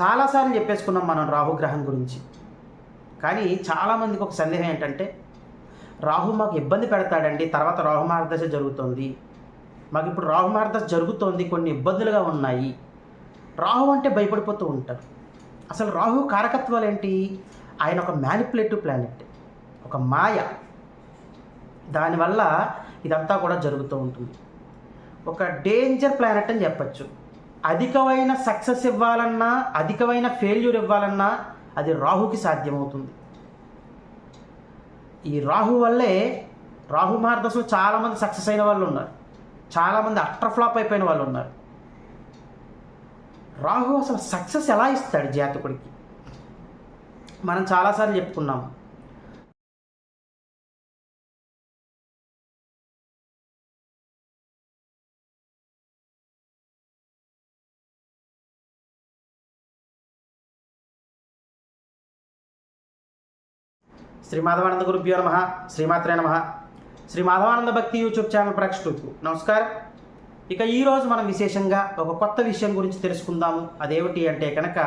చాలాసార్లు చెప్పేసుకున్నాం మనం రాహుగ్రహం గురించి. కానీ చాలామందికి ఒక సందేహం ఏంటంటే రాహు మాకు ఇబ్బంది పెడతాడండి తర్వాత రాహు మార్గదశ జరుగుతోంది. మాకు ఇప్పుడు రాహు మార్గదశ జరుగుతోంది కొన్ని ఇబ్బందులుగా ఉన్నాయి. రాహు అంటే భయపడిపోతూ ఉంటారు. అసలు రాహు కారకత్వాలు ఏంటి? ఆయన ఒక మ్యానిపులేటివ్ ప్లానెట్ ఒక మాయ. దానివల్ల ఇదంతా కూడా జరుగుతూ ఉంటుంది. ఒక డేంజర్ ప్లానెట్ అని చెప్పచ్చు. అధికమైన సక్సెస్ ఇవ్వాలన్నా అధికమైన ఫెయిల్యూర్ ఇవ్వాలన్నా అది రాహుకి సాధ్యమవుతుంది. ఈ రాహు వల్లే రాహు మార్గదశలో చాలామంది సక్సెస్ అయిన వాళ్ళు ఉన్నారు. చాలామంది అట్రఫ్లాప్ అయిపోయిన వాళ్ళు ఉన్నారు. రాహు అసలు సక్సెస్ ఎలా ఇస్తాడు జాతకుడికి? మనం చాలాసార్లు చెప్పుకున్నాము శ్రీ మాధవానంద గురుభ్యో నమ శ్రీమాత్రే నమ శ్రీ మాధవానంద భక్తి యూట్యూబ్ ఛానల్ ప్రేక్షకులకు నమస్కారం. ఇక ఈరోజు మనం విశేషంగా ఒక కొత్త విషయం గురించి తెలుసుకుందాము. అదేమిటి అంటే కనుక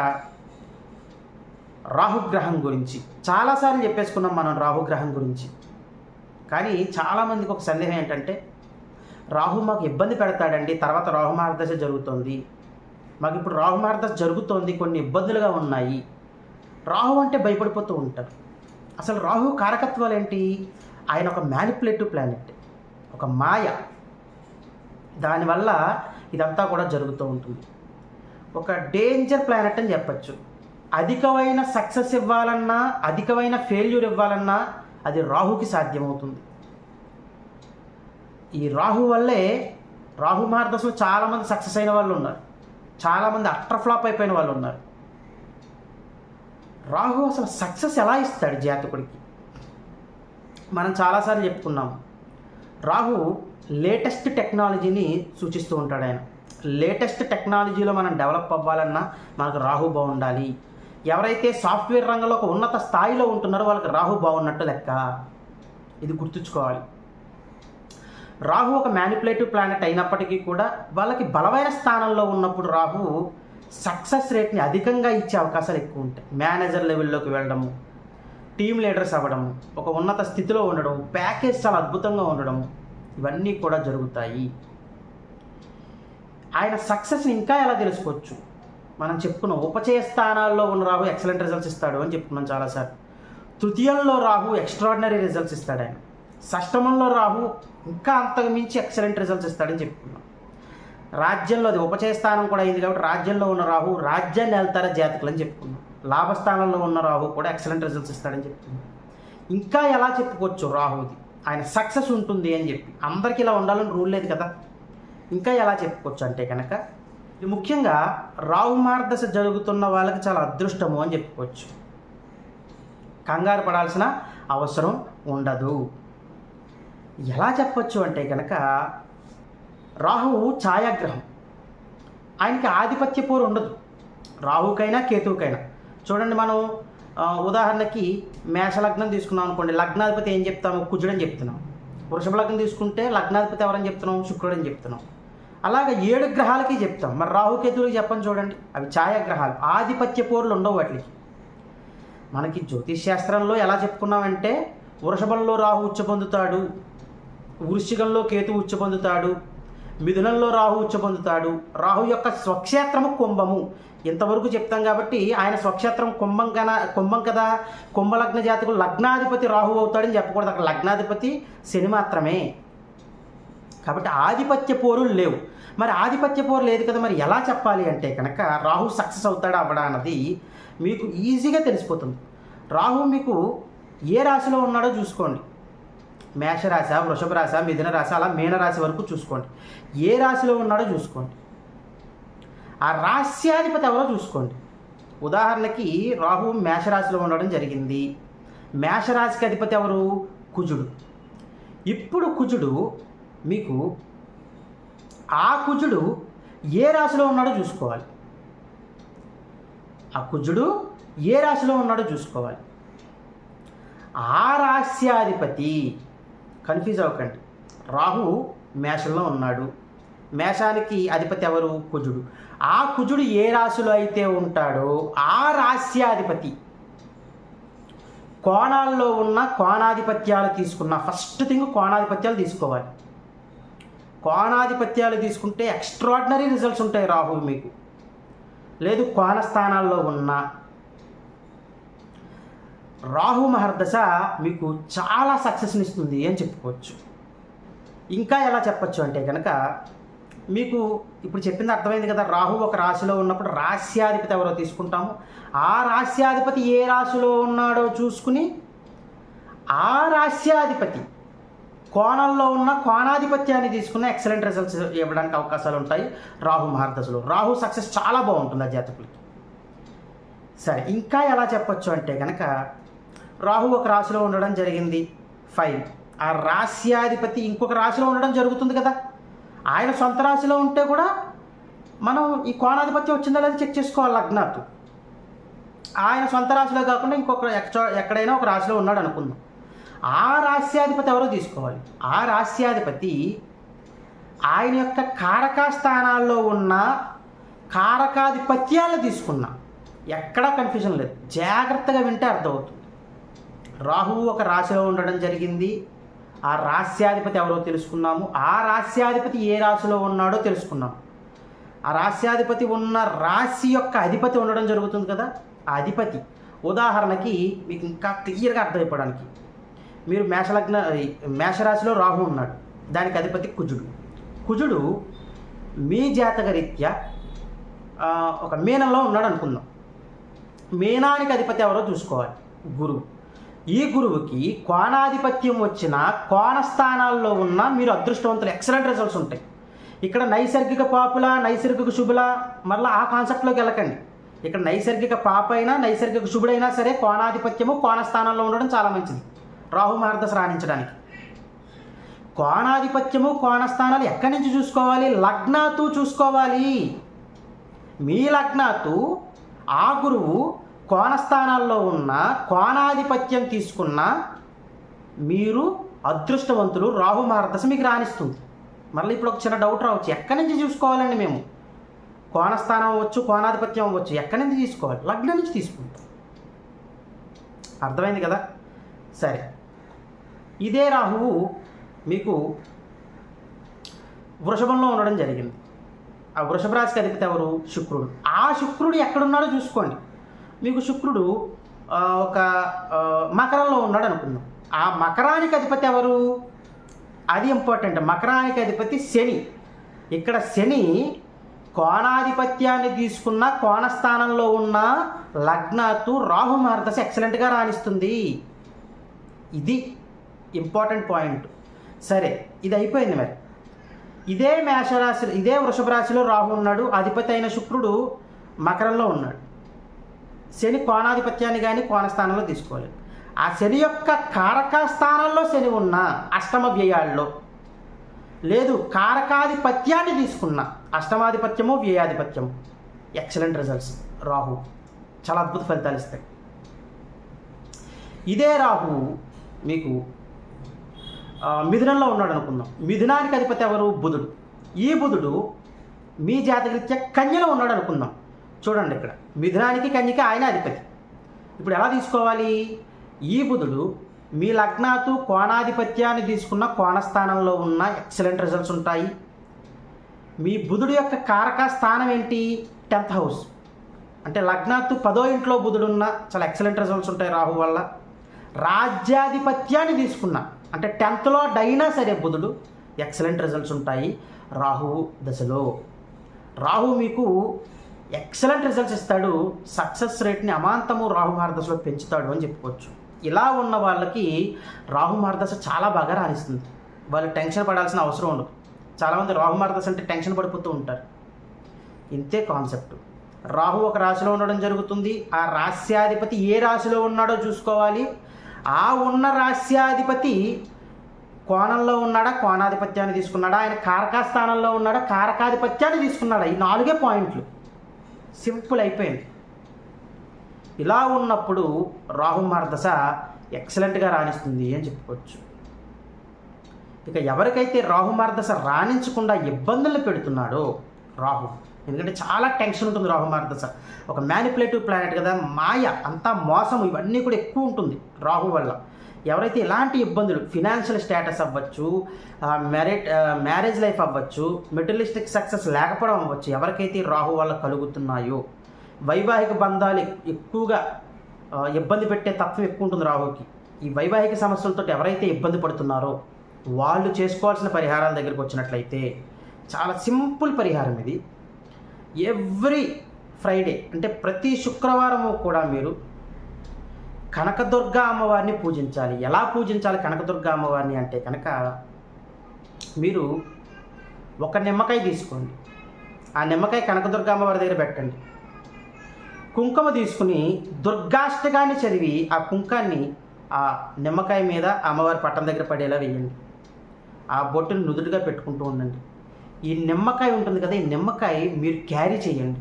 రాహుగ్రహం గురించి. చాలాసార్లు చెప్పేసుకున్నాం మనం రాహుగ్రహం గురించి. కానీ చాలామందికి ఒక సందేహం ఏంటంటే రాహు మాకు ఇబ్బంది పెడతాడండి తర్వాత రాహు మార్గదశ జరుగుతోంది. మాకు ఇప్పుడు రాహు మార్గదశ జరుగుతోంది కొన్ని ఇబ్బందులుగా ఉన్నాయి. రాహు అంటే భయపడిపోతూ ఉంటారు అసలు రాహు కారకత్వాలు ఏంటి ఆయన ఒక మ్యానిపులేటివ్ ప్లానెట్ ఒక మాయ. దానివల్ల ఇదంతా కూడా జరుగుతూ ఉంటుంది. ఒక డేంజర్ ప్లానెట్ అని చెప్పచ్చు. అధికమైన సక్సెస్ ఇవ్వాలన్నా అధికమైన ఫెయిల్యూర్ ఇవ్వాలన్నా అది రాహుకి సాధ్యమవుతుంది. ఈ రాహు వల్లే రాహు మార్గదశలో చాలామంది సక్సెస్ అయిన వాళ్ళు ఉన్నారు. చాలామంది అట్రఫ్లాప్ అయిపోయిన వాళ్ళు ఉన్నారు. రాహు అసలు సక్సెస్ ఎలా ఇస్తాడు జాతకుడికి? మనం చాలాసార్లు చెప్పుకున్నాం. రాహు లేటెస్ట్ టెక్నాలజీని సూచిస్తూ ఉంటాడు ఆయన. లేటెస్ట్ టెక్నాలజీలో మనం డెవలప్ అవ్వాలన్నా మనకు రాహు బాగుండాలి. ఎవరైతే సాఫ్ట్వేర్ రంగంలో ఒక ఉన్నత స్థాయిలో ఉంటున్నారో వాళ్ళకి రాహు బాగున్నట్టు లెక్క. ఇది గుర్తుంచుకోవాలి. రాహు ఒక మ్యానిపులేటివ్ ప్లానెట్ అయినప్పటికీ కూడా వాళ్ళకి బలమైన స్థానంలో ఉన్నప్పుడు రాహు సక్సెస్ రేట్ని అధికంగా ఇచ్చే అవకాశాలు ఎక్కువ ఉంటాయి. మేనేజర్ లెవెల్లోకి వెళ్ళడము టీమ్ లీడర్స్ అవ్వడము ఒక ఉన్నత స్థితిలో ఉండడం ప్యాకేజ్ చాలా అద్భుతంగా ఉండడం ఇవన్నీ కూడా జరుగుతాయి. ఆయన సక్సెస్ని ఇంకా ఎలా తెలుసుకోవచ్చు? మనం చెప్పుకున్న ఉపచయ స్థానాల్లో ఉన్న రాహు ఎక్సలెంట్ రిజల్ట్స్ ఇస్తాడు అని చెప్పుకున్నాం చాలాసార్లు. తృతీయంలో రాహు ఎక్స్ట్రాడినరీ రిజల్ట్స్ ఇస్తాడు ఆయన. షష్టమంలో రాహు ఇంకా అంతకు మించి ఎక్సలెంట్ రిజల్ట్స్ ఇస్తాడని చెప్పుకున్నాం. రాజ్యంలో అది ఉపచయ స్థానం కూడా అయింది కాబట్టి రాజ్యంలో ఉన్న రాహు రాజ్యాన్ని వెళ్తారా జాతకులు అని చెప్పుకున్నాం లాభస్థానంలో ఉన్న రాహు కూడా ఎక్సలెంట్ రిజల్ట్స్ ఇస్తాడని చెప్తుంది. ఇంకా ఎలా చెప్పుకోవచ్చు రాహుది? ఆయన సక్సెస్ ఉంటుంది అని చెప్పి. అందరికీ ఇలా ఉండాలని రూల్ లేదు కదా. ఇంకా ఎలా చెప్పుకోవచ్చు అంటే కనుక ఇది ముఖ్యంగా రాహు మార్గదశ జరుగుతున్న వాళ్ళకి చాలా అదృష్టము అని చెప్పుకోవచ్చు. కంగారు పడాల్సిన అవసరం ఉండదు. ఎలా చెప్పచ్చు అంటే కనుక రాహువు ఛాయాగ్రహం. ఆయనకి ఆధిపత్య పోరు ఉండదు. రాహుకైనా కేతువుకైనా. చూడండి మనం ఉదాహరణకి మేషలగ్నం తీసుకున్నాం అనుకోండి. లగ్నాధిపతి ఏం చెప్తాము? కుజుడని చెప్తున్నాం. వృషభ లగ్నం తీసుకుంటే లగ్నాధిపతి ఎవరని చెప్తున్నాం? శుక్రుడని చెప్తున్నాం. అలాగే ఏడు గ్రహాలకి చెప్తాం. మరి రాహుకేతువులకి చెప్పని చూడండి. అవి ఛాయాగ్రహాలు. ఆధిపత్య పోరులు ఉండవు వాటికి. మనకి జ్యోతిష్ శాస్త్రంలో ఎలా చెప్పుకున్నామంటే వృషభంలో రాహు ఉచ్చ పొందుతాడు. వృశ్చికంలో కేతు ఉచ్చ పొందుతాడు. మిథునంలో రాహు ఉచ్చ పొందుతాడు రాహు యొక్క స్వక్షేత్రము కుంభము. ఇంతవరకు చెప్తాం కాబట్టి ఆయన స్వక్షేత్రం కుంభం కన కుంభం కదా. కుంభలగ్న జాతకు లగ్నాధిపతి రాహు అవుతాడని చెప్పకూడదు. అక్కడ లగ్నాధిపతి శని మాత్రమే. కాబట్టి ఆధిపత్య పోరులు లేవు. మరి ఆధిపత్య పోరు లేదు కదా మరి ఎలా చెప్పాలి అంటే కనుక రాహు సక్సెస్ అవుతాడా అవ్వడా అన్నది మీకు ఈజీగా తెలిసిపోతుంది. రాహు మీకు ఏ రాశిలో ఉన్నాడో చూసుకోండి. మేషరాశ వృషభ రాశి మిథున రాశి అలా మీనరాశి వరకు చూసుకోండి. ఏ రాశిలో ఉన్నాడో చూసుకోండి. ఆ రాశ్యాధిపతి ఎవరో చూసుకోండి. ఉదాహరణకి రాహు మేషరాశిలో ఉండడం జరిగింది. మేషరాశికి అధిపతి ఎవరు? కుజుడు. ఇప్పుడు కుజుడు మీకు ఆ కుజుడు ఏ రాశిలో ఉన్నాడో చూసుకోవాలి. ఆ కుజుడు ఏ రాశిలో ఉన్నాడో చూసుకోవాలి. ఆ రాశ్యాధిపతి కన్ఫ్యూజ్ అవ్వకండి. రాహు మేషంలో ఉన్నాడు. మేషానికి అధిపతి ఎవరు? కుజుడు. ఆ కుజుడు ఏ రాశిలో అయితే ఉంటాడో ఆ రాశ్యాధిపతి. కోణాల్లో ఉన్న కోణాధిపత్యాలు తీసుకున్న ఫస్ట్ థింగ్ కోణాధిపత్యాలు తీసుకోవాలి. కోణాధిపత్యాలు తీసుకుంటే ఎక్స్ట్రాడినరీ రిజల్ట్స్ ఉంటాయి రాహు మీకు. లేదు కోణ స్థానాల్లో ఉన్న రాహు మహర్దశ మీకు చాలా సక్సెస్ని ఇస్తుంది అని చెప్పుకోవచ్చు. ఇంకా ఎలా చెప్పచ్చు అంటే కనుక మీకు ఇప్పుడు చెప్పింది అర్థమైంది కదా రాహు ఒక రాశిలో ఉన్నప్పుడు రాశ్యాధిపతి ఎవరో తీసుకుంటాము. ఆ రాశ్యాధిపతి ఏ రాశిలో ఉన్నాడో చూసుకుని ఆ రాశ్యాధిపతి కోణంలో ఉన్న కోణాధిపత్యాన్ని తీసుకున్న ఎక్సలెంట్ రిజల్ట్స్ ఇవ్వడానికి అవకాశాలు ఉంటాయి రాహు మహర్దశలో రాహు సక్సెస్ చాలా బాగుంటుంది ఆ జాతకులకి. సరే ఇంకా ఎలా చెప్పొచ్చు అంటే కనుక రాహు ఒక రాశిలో ఉండడం జరిగింది. ఫైన్ ఆ రాశ్యాధిపతి ఇంకొక రాశిలో ఉండడం జరుగుతుంది కదా. ఆయన సొంత రాశిలో ఉంటే కూడా మనం ఈ కోణాధిపత్యం వచ్చిందా లేదా చెక్ చేసుకోవాలి లగ్నాత్ ఆయన సొంత రాశిలో కాకుండా ఇంకొక ఎక్కడ- ఎక్కడైనా ఒక రాశిలో ఉన్నాడు అనుకుందాం. ఆ రాశ్యాధిపతి ఎవరో తీసుకోవాలి. ఆ రాశ్యాధిపతి ఆయన యొక్క కారకా స్థానాల్లో ఉన్న కారకాధిపత్యాలు తీసుకున్నా. ఎక్కడా కన్ఫ్యూజన్ లేదు. జాగ్రత్తగా వింటే అర్థమవుతుంది. రాహువు ఒక రాశిలో ఉండడం జరిగింది. ఆ రాస్యాధిపతి ఎవరో తెలుసుకున్నాము ఆ రాస్యాధిపతి ఏ రాశిలో ఉన్నాడో తెలుసుకున్నాము ఆ రాస్యాధిపతి ఉన్న రాశి యొక్క అధిపతి ఉండడం జరుగుతుంది కదా? ఆ అధిపతి. ఉదాహరణకి మీకు ఇంకా క్లియర్గా అర్థమైపోవడానికి. మీరు మేషలగ్న మేషరాశిలో రాహు ఉన్నాడు. దానికి అధిపతి కుజుడు. కుజుడు మీ జాతక రీత్యా ఒక మీనంలో ఉన్నాడు అనుకుందాం మీనానికి అధిపతి ఎవరో చూసుకోవాలి. గురువు. ఈ గురువుకి కోణాధిపత్యం వచ్చిన కోణ స్థానాల్లో ఉన్న మీరు అదృష్టవంతులు. ఎక్సలెంట్ రిజల్ట్స్ ఉంటాయి. ఇక్కడ నైసర్గిక పాపుల నైసర్గిక శుభుల మరలా ఆ కాన్సెప్ట్లోకి వెళ్ళకండి. ఇక్కడ నైసర్గిక పాప అయినా నైసర్గిక శుభుడైనా సరే కోణాధిపత్యము కోణ స్థానంలో ఉండడం చాలా మంచిది. రాహు మహర్దశ రాణించడానికి. కోణాధిపత్యము కోణస్థానాలు ఎక్కడి నుంచి చూసుకోవాలి? లగ్నాతు చూసుకోవాలి. మీ లగ్నాతు ఆ గురువు కోణస్థానాల్లో ఉన్న కోణాధిపత్యం తీసుకున్న మీరు అదృష్టవంతులు రాహు మార్గదశ మీకు రాణిస్తుంది. మళ్ళీ ఇప్పుడు ఒక చిన్న డౌట్ రావచ్చు. ఎక్కడి నుంచి చూసుకోవాలండి మేము? కోణస్థానం అవ్వచ్చు కోణాధిపత్యం అవ్వచ్చు ఎక్కడి నుంచి తీసుకోవాలి? లగ్నం నుంచి తీసుకుంటాం. అర్థమైంది కదా? సరే. ఇదే రాహువు మీకు వృషభంలో ఉండడం జరిగింది. ఆ వృషభ రాశికి అధిపతి ఎవరు? శుక్రుడు. ఆ శుక్రుడు ఎక్కడున్నాడో చూసుకోండి. మీకు శుక్రుడు ఒక మకరంలో ఉన్నాడు అనుకుందాం. ఆ మకరానికి అధిపతి ఎవరు? అది ఇంపార్టెంట్ మకరానికి అధిపతి శని. ఇక్కడ శని కోణాధిపత్యాన్ని తీసుకున్న కోణస్థానంలో ఉన్న లగ్నాతు రాహు మహర్దశ ఎక్సలెంట్గా రాణిస్తుంది. ఇది ఇంపార్టెంట్ పాయింట్ సరే ఇది అయిపోయింది మరి. ఇదే మేషరాశి ఇదే వృషభ రాశిలో రాహు ఉన్నాడు అధిపతి అయిన శుక్రుడు మకరంలో ఉన్నాడు. శని కోణాధిపత్యాన్ని కానీ కోణస్థానంలో తీసుకోవాలి ఆ శని యొక్క కారక స్థానంలో శని ఉన్న అష్టమ వ్యయాల్లో లేదు కారకాధిపత్యాన్ని తీసుకున్న అష్టమాధిపత్యము వ్యయాధిపత్యము ఎక్సలెంట్ రిజల్ట్స్. రాహు చాలా అద్భుత ఫలితాలు ఇస్తాయి. ఇదే రాహు మీకు మిథునంలో ఉన్నాడు అనుకుందాం. మిథునానికి అధిపతి ఎవరు? బుధుడు. ఈ బుధుడు మీ జాతకరీత్యా కన్యలో ఉన్నాడు అనుకుందాం. చూడండి ఇక్కడ. మిథునానికి కన్యకి ఆయన అధిపతి. ఇప్పుడు ఎలా తీసుకోవాలి? ఈ బుధుడు మీ లగ్నాతు కోణాధిపత్యాన్ని తీసుకున్న కోణస్థానంలో ఉన్న ఎక్సలెంట్ రిజల్ట్స్ ఉంటాయి. మీ బుధుడు యొక్క కారక స్థానం ఏంటి? Tenth house. అంటే లగ్నాత్తు పదో ఇంట్లో బుధుడున్న చాలా ఎక్సలెంట్ రిజల్ట్స్ ఉంటాయి రాహు వల్ల. రాజ్యాధిపత్యాన్ని తీసుకున్న అంటే టెన్త్లో డైనా సరే బుధుడు ఎక్సలెంట్ రిజల్ట్స్ ఉంటాయి రాహువు దశలో. రాహు మీకు ఎక్సలెంట్ రిజల్ట్స్ ఇస్తాడు సక్సెస్ రేట్ని అమాంతము రాహు మహారదశలో పెంచుతాడు అని చెప్పుకోవచ్చు. ఇలా ఉన్న వాళ్ళకి రాహు మహారదశ చాలా బాగా రాణిస్తుంది. వాళ్ళు టెన్షన్ పడాల్సిన అవసరం ఉండదు. చాలామంది రాహు మహారదశ అంటే టెన్షన్ పడిపోతూ ఉంటారు. ఇంతే కాన్సెప్ట్ రాహు ఒక రాశిలో ఉండడం జరుగుతుంది. ఆ రాస్యాధిపతి ఏ రాశిలో ఉన్నాడో చూసుకోవాలి. ఆ ఉన్న రాస్యాధిపతి కోణంలో ఉన్నాడా కోణాధిపత్యాన్ని తీసుకున్నాడా ఆయన కారకాస్థానంలో ఉన్నాడా కారకాధిపత్యాన్ని తీసుకున్నాడా. ఈ నాలుగే పాయింట్లు. సింపుల్ అయిపోయింది. ఇలా ఉన్నప్పుడు రాహు మార్దశ ఎక్సలెంట్గా రాణిస్తుంది అని చెప్పుకోవచ్చు. ఇక ఎవరికైతే రాహు మార్దశ రాణించకుండా ఇబ్బందులు పెడుతున్నాడో రాహు ఎందుకంటే చాలా టెన్షన్ ఉంటుంది రాహు మార్దశ. ఒక మ్యానిపులేటివ్ ప్లానెట్ కదా మాయ అంతా మోసం ఇవన్నీ కూడా ఎక్కువ ఉంటుంది రాహు వల్ల. ఎవరైతే ఇలాంటి ఇబ్బందులు ఫినాన్షియల్ స్టేటస్ అవ్వచ్చు మ్యారేట్ మ్యారేజ్ లైఫ్ అవ్వచ్చు మెటీరియలిస్టిక్ సక్సెస్ లేకపోవడం అవ్వచ్చు ఎవరికైతే రాహు వల్ల కలుగుతున్నాయో వైవాహిక బంధాలు ఎక్కువగా ఇబ్బంది పెట్టే తత్వం ఎక్కువ ఉంటుంది రాహుకి. ఈ వైవాహిక సమస్యలతో ఎవరైతే ఇబ్బంది పడుతున్నారో వాళ్ళు చేసుకోవాల్సిన పరిహారాల దగ్గరికి వచ్చినట్లయితే చాలా సింపుల్ పరిహారం ఇది. ఎవ్రీ ఫ్రైడే అంటే ప్రతి శుక్రవారము కూడా మీరు కనకదుర్గ అమ్మవారిని పూజించాలి. ఎలా పూజించాలి కనకదుర్గ అమ్మవారిని అంటే కనుక మీరు ఒక నిమ్మకాయ తీసుకోండి. ఆ నిమ్మకాయ కనకదుర్గ అమ్మవారి దగ్గర పెట్టండి. కుంకుమ తీసుకుని దుర్గాష్టకాన్ని చదివి ఆ కుంకాన్ని ఆ నిమ్మకాయ మీద అమ్మవారి పట్టం దగ్గర పడేలా వేయండి ఆ బొట్టును నుదుటిగా పెట్టుకుంటూ ఉండండి. ఈ నిమ్మకాయ ఉంటుంది కదా ఈ నిమ్మకాయ మీరు క్యారీ చేయండి.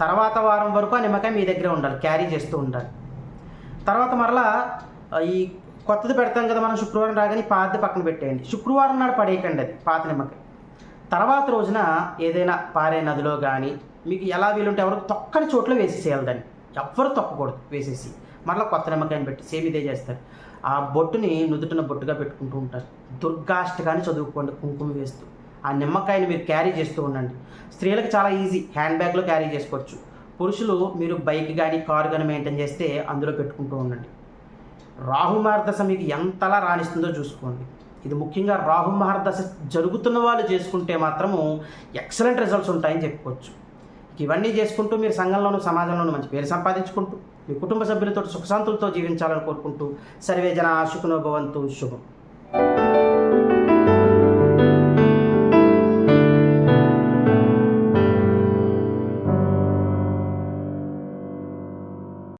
తర్వాత వారం వరకు ఆ నిమ్మకాయ మీ దగ్గరే ఉండాలి క్యారీ చేస్తూ ఉండాలి. తర్వాత మరలా ఈ కొత్తది పెడతాం కదా మనం శుక్రవారం రాగానే పాతది పక్కన పెట్టేయండి. శుక్రవారం నాడు పడేయకండి అది పాత నిమ్మకాయ తర్వాత రోజున ఏదైనా పారే నదిలో కానీ మీకు ఎలా వీలుంటే ఎవరు తొక్కని చోట్ల వేసేసేయాలి దాన్ని. ఎవ్వరు తొక్కకూడదు వేసేసి. మరలా కొత్త నిమ్మకాయని పెట్టి సేమ్ ఇదే చేస్తారు. ఆ బొట్టుని నుదుటిన బొట్టుగా పెట్టుకుంటూ ఉంటారు. దుర్గాష్టకాన్ని చదువుకోండి కుంకుమ వేస్తూ. ఆ నిమ్మకాయని మీరు క్యారీ చేస్తూ ఉండండి. స్త్రీలకు చాలా ఈజీ హ్యాండ్ బ్యాగ్లో క్యారీ చేసుకోవచ్చు. పురుషులు మీరు బైక్ కానీ కారు కానీ మెయింటైన్ చేస్తే అందులో పెట్టుకుంటూ ఉండండి. రాహుమార్దశ మీకు ఎంతలా రాణిస్తుందో చూసుకోండి. ఇది ముఖ్యంగా రాహు మహర్దశ జరుగుతున్న వాళ్ళు చేసుకుంటే మాత్రము ఎక్సలెంట్ రిజల్ట్స్ ఉంటాయని చెప్పుకోవచ్చు. ఇవన్నీ చేసుకుంటూ మీరు సంఘంలోనూ సమాజంలోనూ మంచి పేరు సంపాదించుకుంటూ మీ కుటుంబ సభ్యులతో సుఖశాంతులతో జీవించాలని కోరుకుంటూ సర్వేజన జన శుభం.